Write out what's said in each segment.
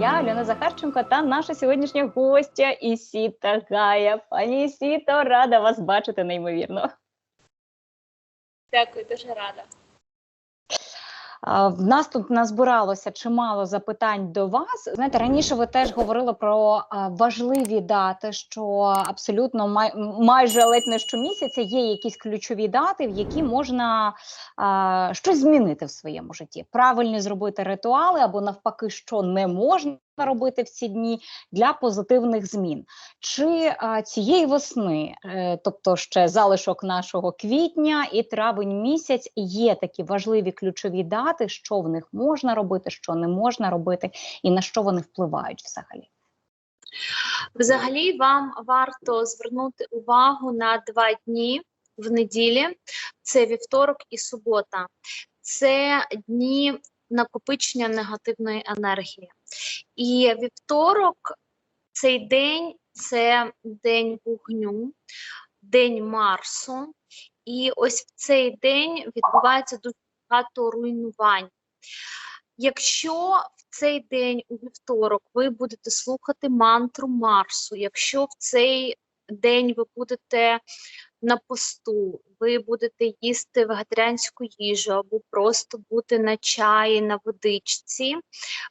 Я Альона Захарченко та наша сьогоднішня гостя Ісіта Гая. Пані Ісіто, рада вас бачити неймовірно. Дякую, дуже рада. В нас тут назбиралося чимало запитань до вас. Знаєте, раніше ви теж говорили про важливі дати, що абсолютно май, майже ледь не щомісяця є якісь ключові дати, в які можна а, щось змінити в своєму житті, правильно зробити ритуали або навпаки, що не можна робити в ці дні для позитивних змін. Чи а, цієї весни, е, тобто ще залишок нашого квітня і травень місяць, є такі важливі ключові дати, що в них можна робити, що не можна робити, і на що вони впливають взагалі? Взагалі, вам варто звернути увагу на два дні в неділі: це вівторок і субота. Це дні накопичення негативної енергії. І вівторок, цей день це день вогню, день Марсу. І ось в цей день відбувається дуже багато руйнувань. Якщо в цей день у вівторок ви будете слухати мантру Марсу, якщо в цей день ви будете на посту, ви будете їсти вегетаріанську їжу або просто бути на чаї, на водичці,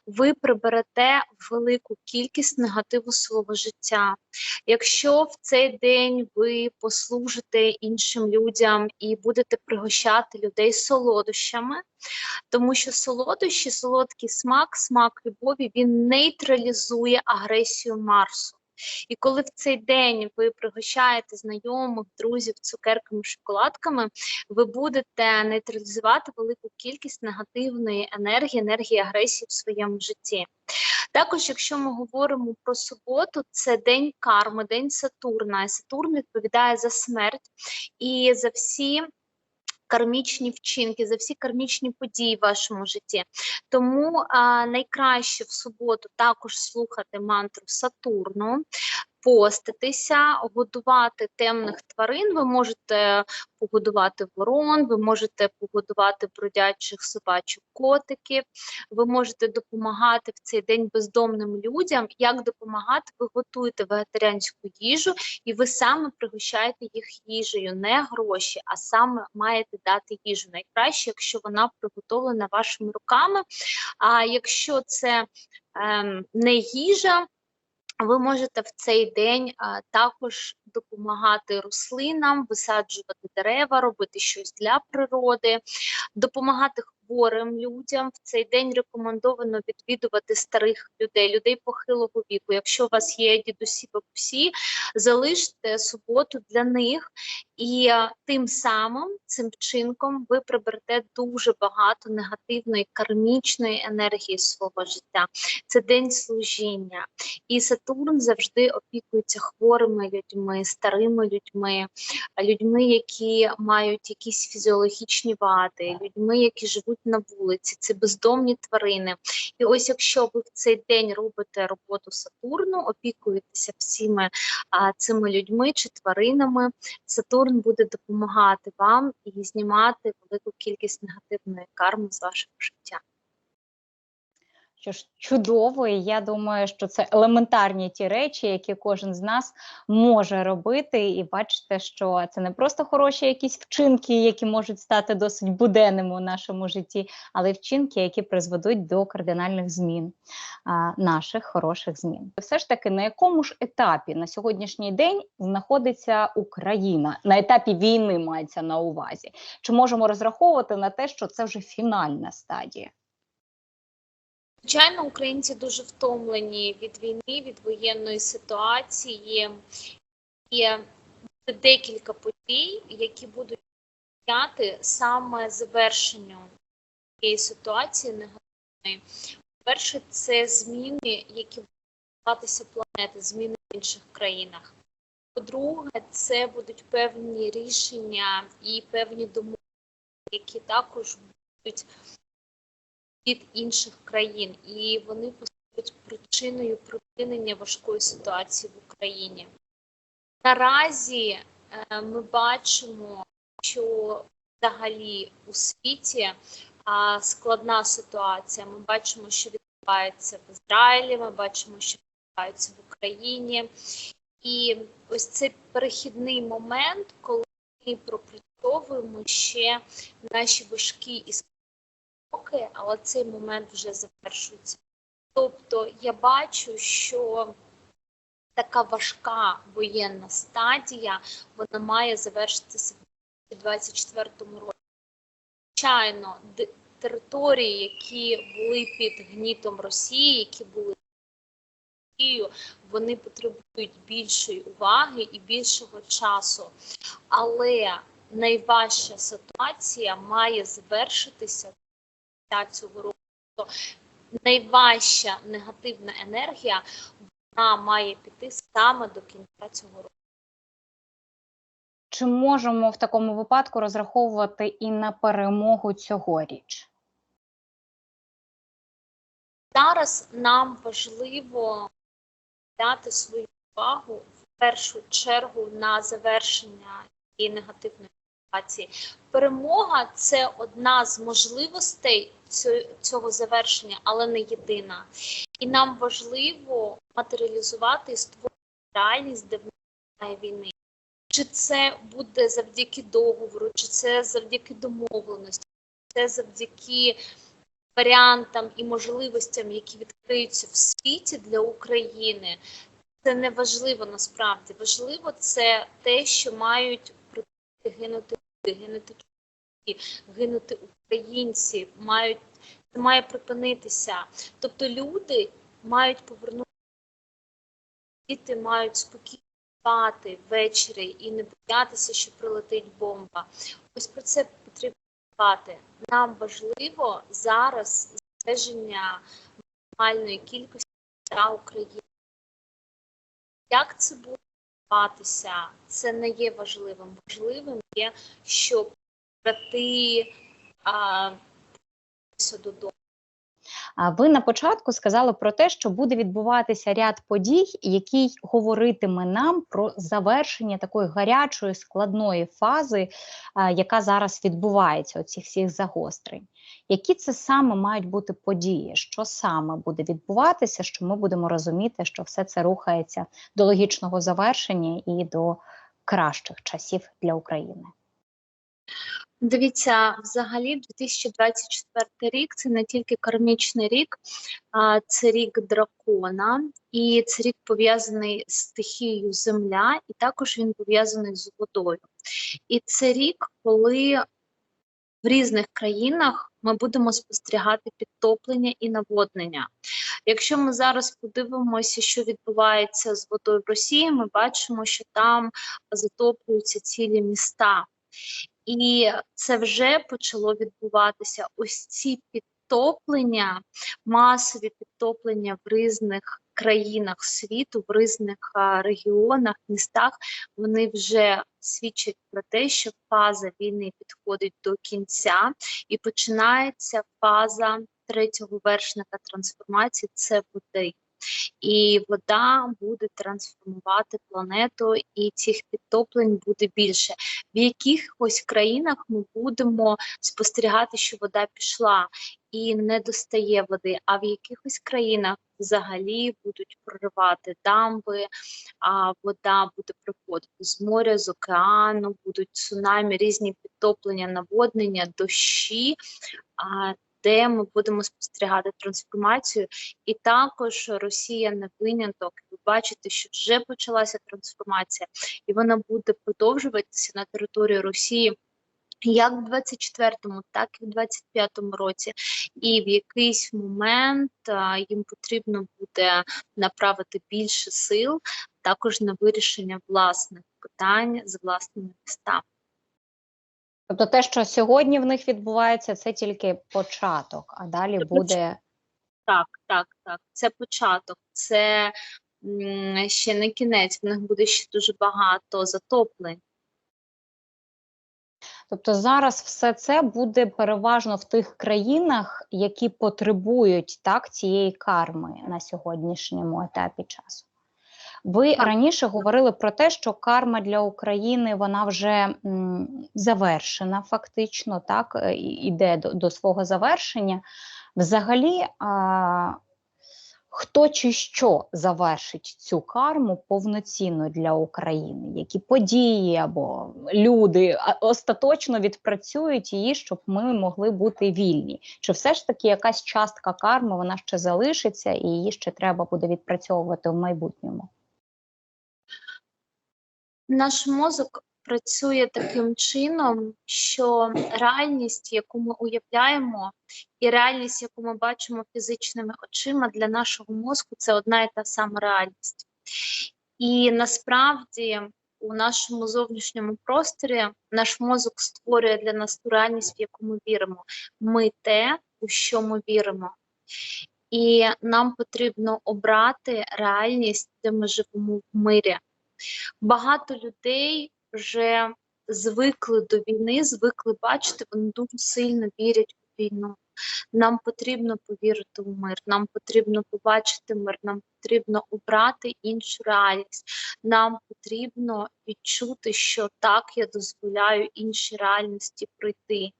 ви приберете велику кількість негативу свого життя. Якщо в цей день ви послужите іншим людям і будете пригощати людей солодощами, тому що солодощі, солодкий смак, смак любові, він нейтралізує агресію Марсу. І коли в цей день ви пригощаєте знайомих, друзів цукерками, шоколадками, ви будете нейтралізувати велику кількість негативної енергії, енергії агресії в своєму житті. Також, якщо ми говоримо про суботу, це день карми, день Сатурна. Сатурн відповідає за смерть і за всі кармічні вчинки, за всі кармічні події в вашому житті. Тому а, найкраще в суботу також слухати мантру Сатурну. Поститися, годувати темних тварин. Ви можете погодувати ворон, ви можете погодувати бродячих собачок котиків, ви можете допомагати в цей день бездомним людям. Як допомагати? Ви готуєте вегетаріанську їжу, і ви саме пригощаєте їх їжею, не гроші, а саме маєте дати їжу. Найкраще, якщо вона приготовлена вашими руками. А якщо це ем, не їжа, ви можете в цей день а, також допомагати рослинам, висаджувати дерева, робити щось для природи, допомагати хворим людям. В цей день рекомендовано відвідувати старих людей, людей похилого віку. Якщо у вас є дідусі, бабусі, залиште суботу для них, і тим самим цим вчинком ви приберете дуже багато негативної кармічної енергії свого життя. Це день служіння. І Сатурн завжди опікується хворими людьми, старими людьми, людьми, які мають якісь фізіологічні вади, людьми, які живуть на вулиці, це бездомні тварини. І ось якщо ви в цей день робите роботу Сатурну, опікуєтеся всіма а, цими людьми чи тваринами, Сатурн буде допомагати вам і знімати велику кількість негативної карми з вашого життя. Що ж чудово, і я думаю, що це елементарні ті речі, які кожен з нас може робити, і бачите, що це не просто хороші якісь вчинки, які можуть стати досить буденними у нашому житті, але вчинки, які призведуть до кардинальних змін а, наших хороших змін. Все ж таки, на якому ж етапі на сьогоднішній день знаходиться Україна на етапі війни мається на увазі? Чи можемо розраховувати на те, що це вже фінальна стадія? Звичайно, українці дуже втомлені від війни, від воєнної ситуації. Є декілька подій, які будуть сприяти саме завершенню цієї ситуації негативної. Перше, це зміни, які будуть відбуватися планети, зміни в інших країнах. По-друге, це будуть певні рішення і певні домови, які також будуть від інших країн, і вони послують причиною припинення важкої ситуації в Україні. Наразі е, ми бачимо, що взагалі у світі складна ситуація. Ми бачимо, що відбувається в Ізраїлі, ми бачимо, що відбувається в Україні. І ось цей перехідний момент, коли ми пропрацьовуємо ще наші важкі і складні, але цей момент вже завершується. Тобто я бачу, що така важка воєнна стадія, вона має завершитися в 2024 році. Звичайно, території, які були під гнітом Росії, які були Росією, вони потребують більшої уваги і більшого часу. Але найважча ситуація має завершитися цього року. Тобто найважча негативна енергія вона має піти саме до кінця цього року. Чи можемо в такому випадку розраховувати і на перемогу цьогоріч? Зараз нам важливо дати свою увагу в першу чергу на завершення цієї негативної ситуації. Перемога це одна з можливостей цього завершення, але не єдина. І нам важливо матеріалізувати і створити реальність, де немає війни. Чи це буде завдяки договору, чи це завдяки домовленості, чи це завдяки варіантам і можливостям, які відкриються в світі для України, це не важливо насправді. Важливо це те, що мають гинути люди, гинути чоловіки, гинути українці, мають це має припинитися. Тобто люди мають повернути діти мають спокійно спати ввечері і не боятися, що прилетить бомба. Ось про це потрібно дбати. Нам важливо зараз збереження максимальної кількості та України. Як це буде відбуватися, це не є важливим. Важливим є, щоб брати а, додому. Ви на початку сказали про те, що буде відбуватися ряд подій, який говоритиме нам про завершення такої гарячої складної фази, яка зараз відбувається, оцих всіх загострень. Які це саме мають бути події? Що саме буде відбуватися? Що ми будемо розуміти, що все це рухається до логічного завершення і до кращих часів для України? Дивіться, взагалі 2024 рік це не тільки кармічний рік, а це рік дракона, і це рік пов'язаний з стихією Земля, і також він пов'язаний з водою. І це рік, коли в різних країнах ми будемо спостерігати підтоплення і наводнення. Якщо ми зараз подивимося, що відбувається з водою в Росії, ми бачимо, що там затоплюються цілі міста. І це вже почало відбуватися. Ось ці підтоплення, масові підтоплення в різних країнах світу, в різних регіонах, містах, вони вже свідчать про те, що фаза війни підходить до кінця, і починається фаза третього вершника трансформації це води. І вода буде трансформувати планету, і цих підтоплень буде більше. В якихось країнах ми будемо спостерігати, що вода пішла і не достає води, а в якихось країнах взагалі будуть проривати дамби, а вода буде приходити з моря, з океану, будуть цунамі, різні підтоплення, наводнення, дощі. А, де ми будемо спостерігати трансформацію, і також Росія не виняток. Ви бачите, що вже почалася трансформація, і вона буде продовжуватися на території Росії. Як в 24-му, так і в 25-му році, і в якийсь момент а, їм потрібно буде направити більше сил також на вирішення власних питань з власними містами. Тобто, те, що сьогодні в них відбувається, це тільки початок, а далі Це буде Так, так, так. Це початок, це м, ще не кінець. В них буде ще дуже багато затоплень. Тобто зараз все це буде переважно в тих країнах, які потребують так цієї карми на сьогоднішньому етапі часу. Ви раніше говорили про те, що карма для України вона вже м, завершена, фактично, так е, іде до, до свого завершення. Взагалі, а, Хто чи що завершить цю карму повноцінно для України? Які події або люди остаточно відпрацюють її, щоб ми могли бути вільні? Чи все ж таки якась частка карми вона ще залишиться і її ще треба буде відпрацьовувати в майбутньому? Наш мозок працює таким чином, що реальність, яку ми уявляємо, і реальність, яку ми бачимо фізичними очима, для нашого мозку це одна і та сама реальність. І насправді у нашому зовнішньому просторі наш мозок створює для нас ту реальність, в яку ми віримо. Ми те, у що ми віримо. І нам потрібно обрати реальність, де ми живемо в мирі. Багато людей вже звикли до війни, звикли бачити, вони дуже сильно вірять у війну. Нам потрібно повірити у мир, нам потрібно побачити мир, нам потрібно обрати іншу реальність. Нам потрібно відчути, що так я дозволяю іншій реальності прийти.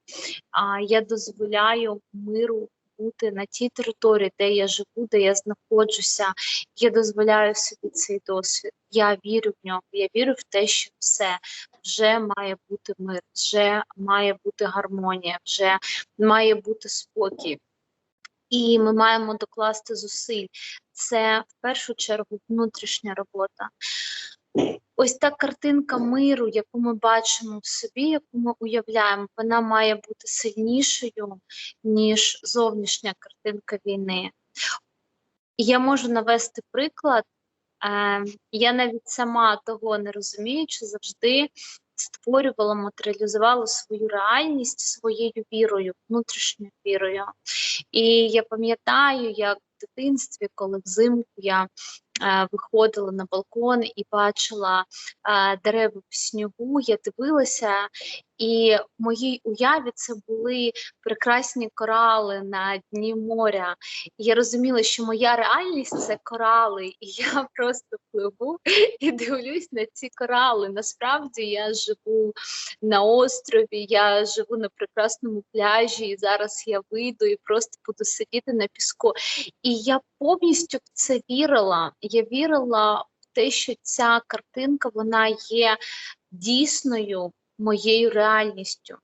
А я дозволяю миру бути на тій території, де я живу, де я знаходжуся. Я дозволяю собі цей досвід. Я вірю в нього. Я вірю в те, що все вже має бути мир, вже має бути гармонія, вже має бути спокій. І ми маємо докласти зусиль. Це в першу чергу внутрішня робота. Ось та картинка миру, яку ми бачимо в собі, яку ми уявляємо, вона має бути сильнішою, ніж зовнішня картинка війни. Я можу навести приклад. Е, я навіть сама того не розуміючи, завжди створювала, матеріалізувала свою реальність своєю вірою, внутрішньою вірою. І я пам'ятаю, як в дитинстві, коли взимку я виходила на балкон і бачила дерева в снігу, я дивилася, і в моїй уяві це були прекрасні корали на дні моря. І я розуміла, що моя реальність це корали, і я просто пливу і дивлюсь на ці корали. Насправді я живу на острові, я живу на прекрасному пляжі, і зараз я вийду і просто буду сидіти на піску. І я повністю в це вірила. Я вірила в те, що ця картинка вона є дійсною моєю реальністю.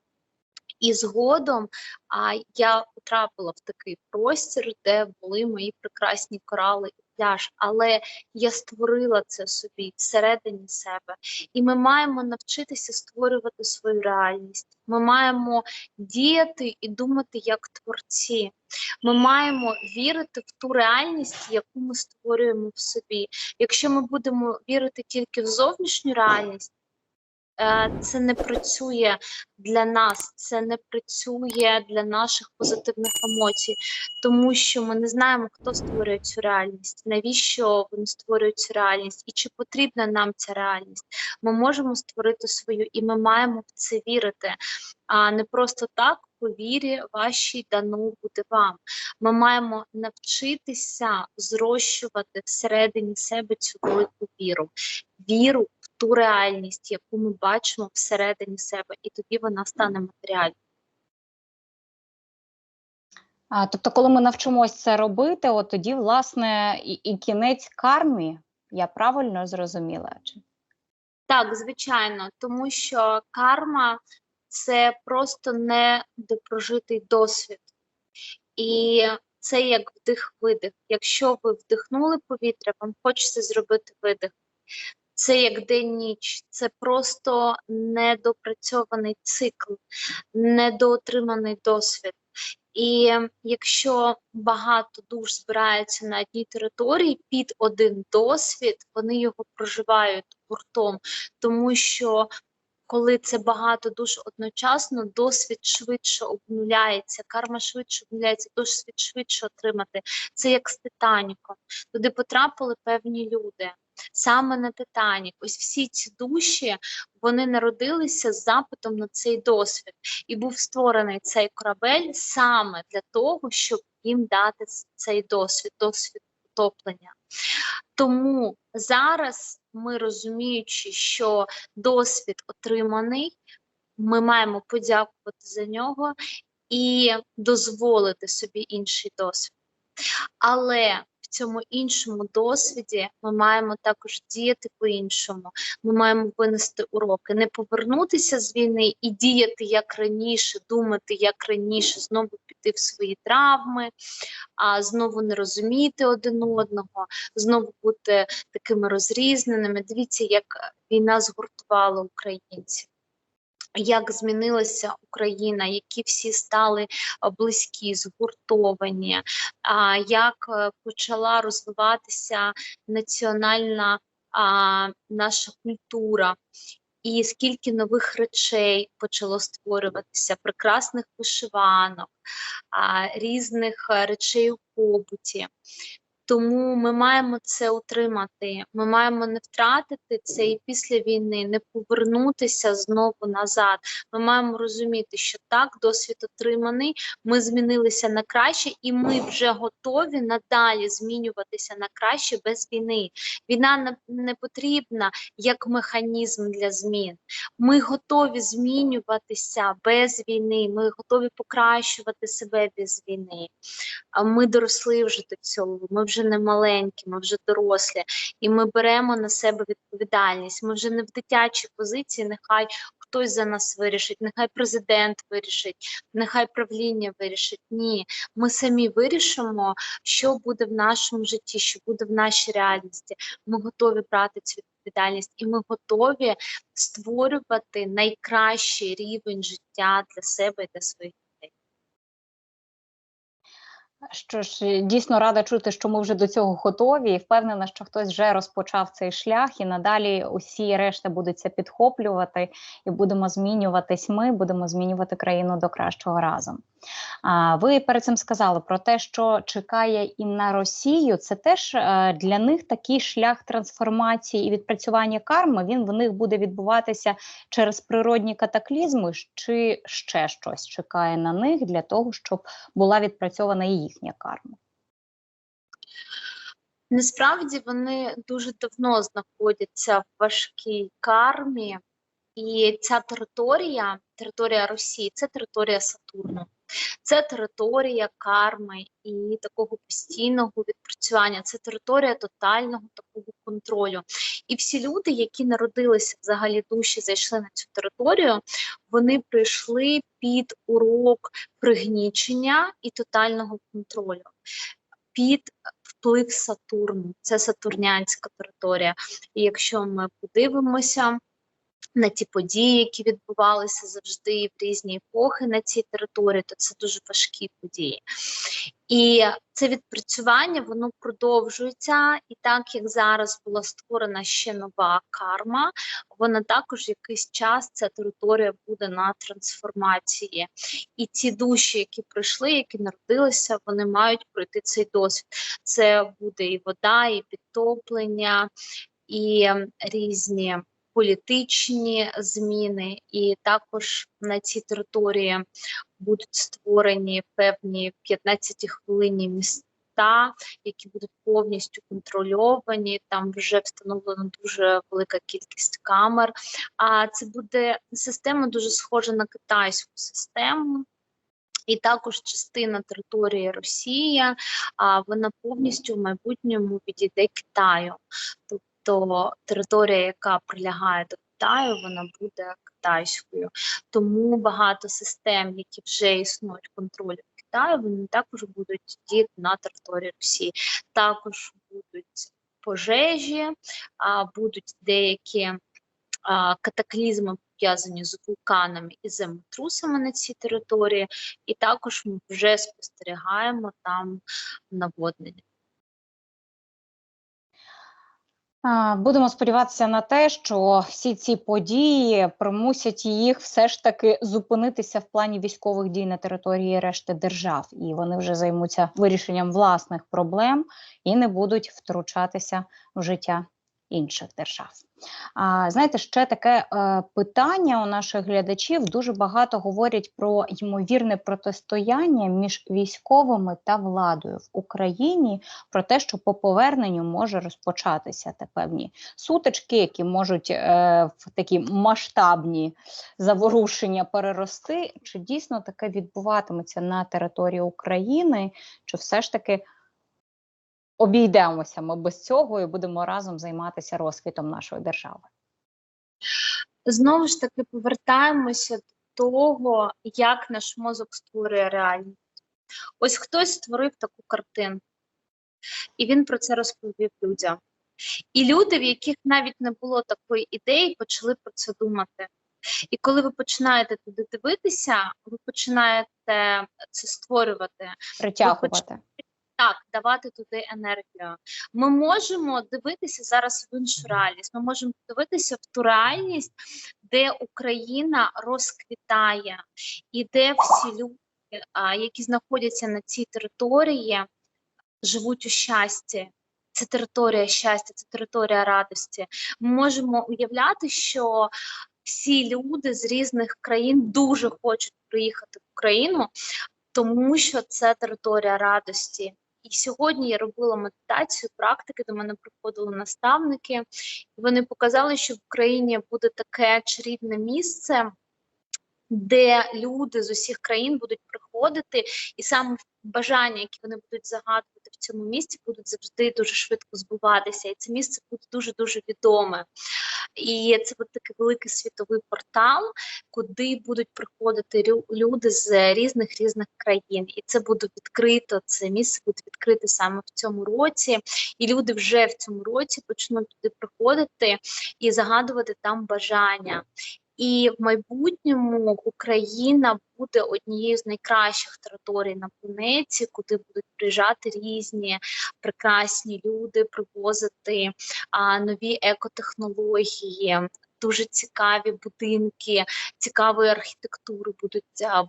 І згодом а, я потрапила в такий простір, де були мої прекрасні корали і пляж, але я створила це собі всередині себе. І ми маємо навчитися створювати свою реальність. Ми маємо діяти і думати як творці. Ми маємо вірити в ту реальність, яку ми створюємо в собі. Якщо ми будемо вірити тільки в зовнішню реальність, це не працює для нас, це не працює для наших позитивних емоцій, тому що ми не знаємо, хто створює цю реальність, навіщо вони створюють цю реальність, і чи потрібна нам ця реальність. Ми можемо створити свою, і ми маємо в це вірити, а не просто так. По вірі вашій дано буде вам. Ми маємо навчитися зрощувати всередині себе цю велику віру, віру ту реальність, яку ми бачимо всередині себе, і тоді вона стане матеріальною. А, тобто, коли ми навчимось це робити, от тоді, власне, і, і кінець кармі, я правильно зрозуміла? Чи? Так, звичайно, тому що карма це просто недопрожитий досвід. І це як вдих-видих. Якщо ви вдихнули повітря, вам хочеться зробити видих. Це як день-ніч, це просто недопрацьований цикл, недоотриманий досвід. І якщо багато душ збирається на одній території під один досвід, вони його проживають гуртом, тому що коли це багато душ одночасно, досвід швидше обнуляється, карма швидше обнуляється, досвід швидше отримати. Це як з Титаніком. Туди потрапили певні люди. Саме на Титанік, ось всі ці душі вони народилися з запитом на цей досвід, і був створений цей корабель саме для того, щоб їм дати цей досвід, досвід утоплення. Тому зараз ми розуміючи, що досвід отриманий, ми маємо подякувати за нього і дозволити собі інший досвід. Але в цьому іншому досвіді ми маємо також діяти по-іншому. Ми маємо винести уроки, не повернутися з війни і діяти як раніше, думати як раніше, знову піти в свої травми, а знову не розуміти один одного, знову бути такими розрізненими. Дивіться, як війна згуртувала українців. Як змінилася Україна, які всі стали близькі, згуртовані, як е, почала розвиватися національна наша культура, і скільки нових речей почало створюватися, прекрасних вишиванок, різних е, речей у побуті. Тому ми маємо це утримати. Ми маємо не втратити це і після війни, не повернутися знову назад. Ми маємо розуміти, що так, досвід отриманий, ми змінилися на краще, і ми вже готові надалі змінюватися на краще без війни. Війна не, потрібна як механізм для змін. Ми готові змінюватися без війни. Ми готові покращувати себе без війни. Ми доросли вже до цього. Ми вже не маленькі, ми вже дорослі, і ми беремо на себе відповідальність. Ми вже не в дитячій позиції. Нехай хтось за нас вирішить, нехай президент вирішить, нехай правління вирішить. Ні, ми самі вирішимо, що буде в нашому житті, що буде в нашій реальності. Ми готові брати цю відповідальність, і ми готові створювати найкращий рівень життя для себе і для своїх. Що ж, дійсно рада чути, що ми вже до цього готові, і впевнена, що хтось вже розпочав цей шлях, і надалі усі решта будуть це підхоплювати, і будемо змінюватись. Ми будемо змінювати країну до кращого разом. А ви перед цим сказали про те, що чекає і на Росію. Це теж е, для них такий шлях трансформації і відпрацювання карми. Він в них буде відбуватися через природні катаклізми, чи ще щось чекає на них для того, щоб була відпрацьована і їхня карма. Насправді вони дуже давно знаходяться в важкій кармі, і ця територія, територія Росії, це територія Сатурну. Це територія карми і такого постійного відпрацювання, це територія тотального такого контролю. І всі люди, які народилися взагалі душі, зайшли на цю територію, вони прийшли під урок пригнічення і тотального контролю, під вплив Сатурну. Це сатурнянська територія. І якщо ми подивимося на ті події, які відбувалися завжди в різні епохи на цій території, то це дуже важкі події. І це відпрацювання воно продовжується, і так як зараз була створена ще нова карма, вона також якийсь час ця територія буде на трансформації. І ці душі, які прийшли, які народилися, вони мають пройти цей досвід. Це буде і вода, і підтоплення, і різні політичні зміни, і також на цій території будуть створені певні 15-хвилинні міста, які будуть повністю контрольовані. Там вже встановлена дуже велика кількість камер. А це буде система дуже схожа на китайську систему. І також частина території Росії, а вона повністю в майбутньому відійде Китаю. Тобто то територія, яка прилягає до Китаю, вона буде китайською. Тому багато систем, які вже існують контролю Китаю, вони також будуть діяти на території Росії. Також будуть пожежі, а будуть деякі а, катаклізми пов'язані з вулканами і землетрусами на цій території, і також ми вже спостерігаємо там наводнення. Будемо сподіватися на те, що всі ці події примусять їх все ж таки зупинитися в плані військових дій на території решти держав, і вони вже займуться вирішенням власних проблем і не будуть втручатися в життя інших держав. А, Знаєте, ще таке е, питання у наших глядачів дуже багато говорять про ймовірне протистояння між військовими та владою в Україні, про те, що по поверненню може розпочатися та певні сутички, які можуть е, в такі масштабні заворушення перерости. Чи дійсно таке відбуватиметься на території України, чи все ж таки обійдемося ми без цього і будемо разом займатися розквітом нашої держави. Знову ж таки повертаємося до того, як наш мозок створює реальність. Ось хтось створив таку картинку, і він про це розповів людям. І люди, в яких навіть не було такої ідеї, почали про це думати. І коли ви починаєте туди дивитися, ви починаєте це створювати. Притягувати. Так, давати туди енергію. Ми можемо дивитися зараз в іншу реальність. Ми можемо дивитися в ту реальність, де Україна розквітає, і де всі люди, які знаходяться на цій території, живуть у щасті. Це територія щастя, це територія радості. Ми можемо уявляти, що всі люди з різних країн дуже хочуть приїхати в Україну, тому що це територія радості. І сьогодні я робила медитацію, практики, до мене приходили наставники, і вони показали, що в Україні буде таке чарівне місце, де люди з усіх країн будуть приходити, і саме бажання, які вони будуть загадувати в цьому місці, будуть завжди дуже швидко збуватися. І це місце буде дуже дуже відоме. І це буде такий великий світовий портал, куди будуть приходити люди з різних різних країн. І це буде відкрито. Це місце буде відкрите саме в цьому році. І люди вже в цьому році почнуть туди приходити і загадувати там бажання. І в майбутньому Україна буде однією з найкращих територій на планеті, куди будуть приїжджати різні прекрасні люди, привозити а, нові екотехнології. Дуже цікаві будинки, цікавої архітектури будуть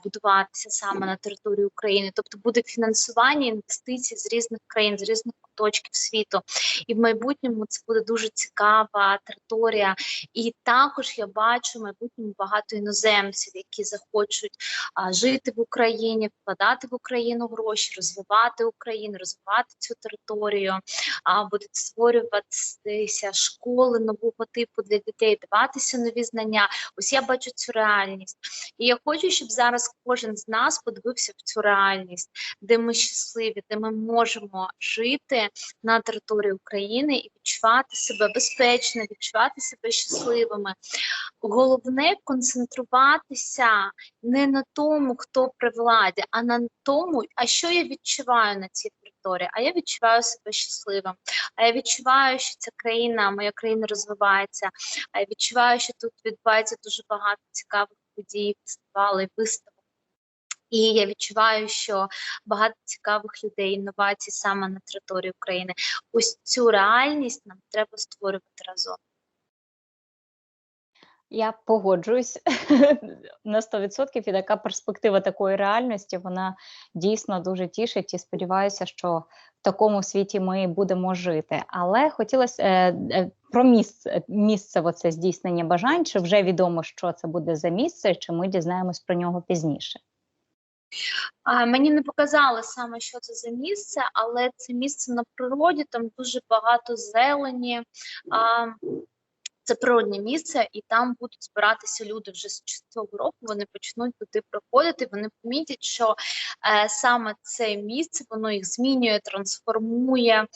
будуватися саме на території України. Тобто буде фінансування інвестицій з різних країн, з різних куточків світу. І в майбутньому це буде дуже цікава територія. І також я бачу в майбутньому багато іноземців, які захочуть а, жити в Україні, вкладати в Україну гроші, розвивати Україну, розвивати цю територію, а будуть створюватися школи нового типу для дітей, даватися нові знання. Ось я бачу цю реальність. І я хочу, щоб зараз кожен з нас подивився в цю реальність, де ми щасливі, де ми можемо жити на території України і відчувати себе безпечно, відчувати себе щасливими. Головне концентруватися не на тому, хто при владі, а на тому, а що я відчуваю на цій території. А я відчуваю себе щасливим. А я відчуваю, що ця країна, моя країна розвивається. А я відчуваю, що тут відбувається дуже багато цікавих подій, фестивалей, виставок. І я відчуваю, що багато цікавих людей, інновацій саме на території України. Ось цю реальність нам треба створювати разом. Я погоджуюсь на 100%, і така перспектива такої реальності вона дійсно дуже тішить і сподіваюся, що в такому світі ми будемо жити. Але хотілося е, е, про місце місцево це здійснення бажань. Чи вже відомо, що це буде за місце, чи ми дізнаємось про нього пізніше? Мені не показали саме, що це за місце, але це місце на природі, там дуже багато зелені. Це природне місце, і там будуть збиратися люди вже з цього року. Вони почнуть туди приходити. Вони помітять, що е, саме це місце воно їх змінює, трансформує. Е,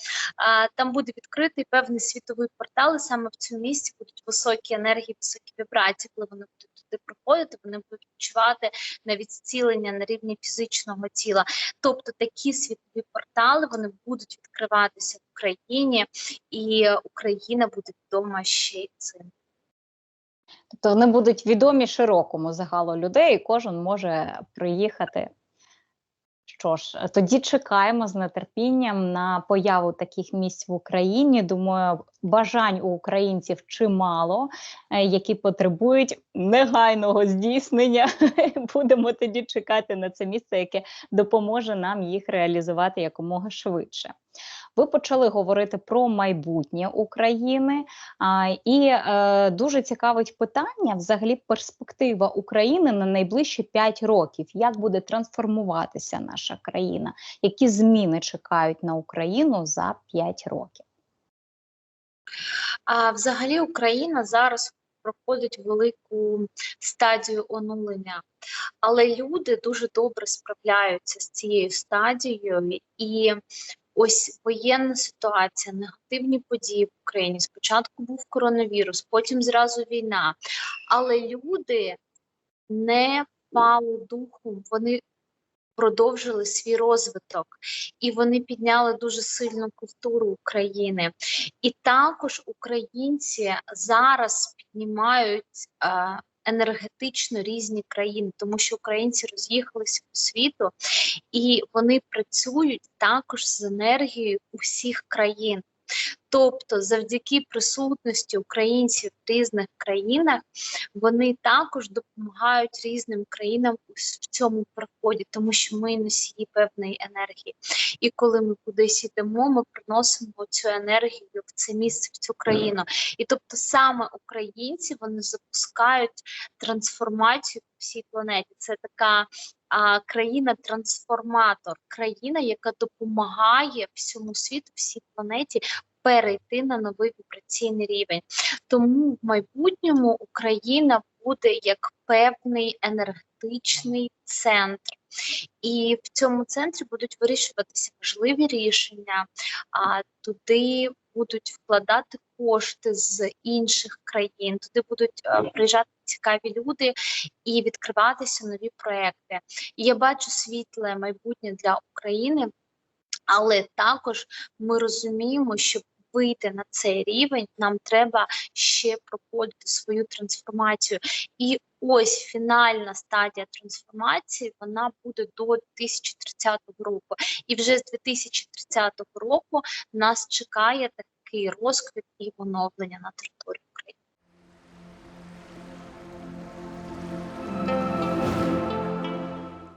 там буде відкритий певний світовий портал. і Саме в цьому місці будуть високі енергії, високі вібрації. Коли вони будуть туди приходити, вони будуть відчувати навіть зцілення на рівні фізичного тіла. Тобто такі світові портали вони будуть відкриватися в Україні, і Україна буде відома ще цим. Тобто вони будуть відомі широкому загалу людей, і кожен може приїхати. Що ж, тоді чекаємо з нетерпінням на появу таких місць в Україні. Думаю, бажань у українців чимало, е, які потребують негайного здійснення. Будемо тоді чекати на це місце, яке допоможе нам їх реалізувати якомога швидше. Ви почали говорити про майбутнє України, і е, дуже цікавить питання: взагалі, перспектива України на найближчі 5 років. Як буде трансформуватися наша країна? Які зміни чекають на Україну за 5 років? А взагалі Україна зараз проходить велику стадію онулення, але люди дуже добре справляються з цією стадією, і ось воєнна ситуація, негативні події в Україні. Спочатку був коронавірус, потім зразу війна. Але люди не впали духом, вони продовжили свій розвиток, і вони підняли дуже сильну культуру України. І також українці зараз піднімають е, енергетично різні країни, тому що українці роз'їхалися по світу і вони працюють також з енергією усіх країн. Тобто, завдяки присутності українців в різних країнах, вони також допомагають різним країнам в цьому проході, тому що ми носії певної енергії. І коли ми кудись йдемо, ми приносимо цю енергію в це місце, в цю країну. І тобто саме українці вони запускають трансформацію всій планеті. Це така країна-трансформатор, країна, яка допомагає всьому світу, всій планеті перейти на новий вібраційний рівень. Тому в майбутньому Україна буде як певний енергетичний центр. І в цьому центрі будуть вирішуватися важливі рішення, а туди будуть вкладати кошти з інших країн, туди будуть е, приїжджати цікаві люди і відкриватися нові проекти. І я бачу світле майбутнє для України, але також ми розуміємо, що вийти на цей рівень, нам треба ще проходити свою трансформацію. І ось фінальна стадія трансформації вона буде до 2030 року. І вже з 2030 року нас чекає такий розквіт і оновлення на території.